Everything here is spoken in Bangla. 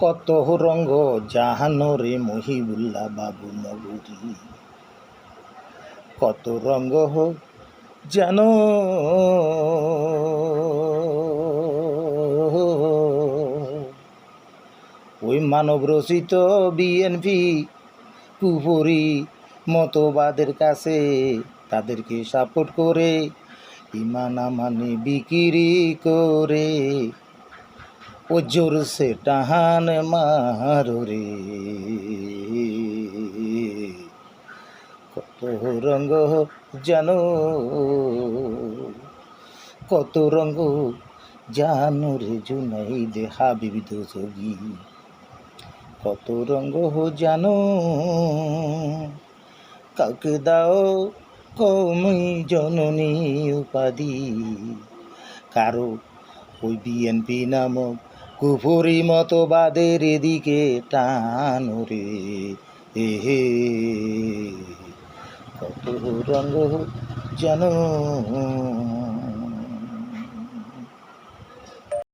কত রঙ্গ জাহানো রে মহিবুল্লাহ বাবু নগরী কত রঙ্গ জানো ওই মানব রচিত বিএনপি কুপুরি মতবাদের কাছে তাদেরকে সাপোর্ট করে ইমান আমানি বিক্রি করে। ও জোরসে টাহান মারো কত রঙ্গ জানো, কত রঙ্গ জানো রে জুনাই দেহা বিবিধ যোগী কত রঙ্গ জানো, কাকে দাও কমই জননী উপাধি। কারও ওই বিএনপি নামক কুফুরি মতবাদের এদিকে টানুরে রে। এ হে কত রঙ জানো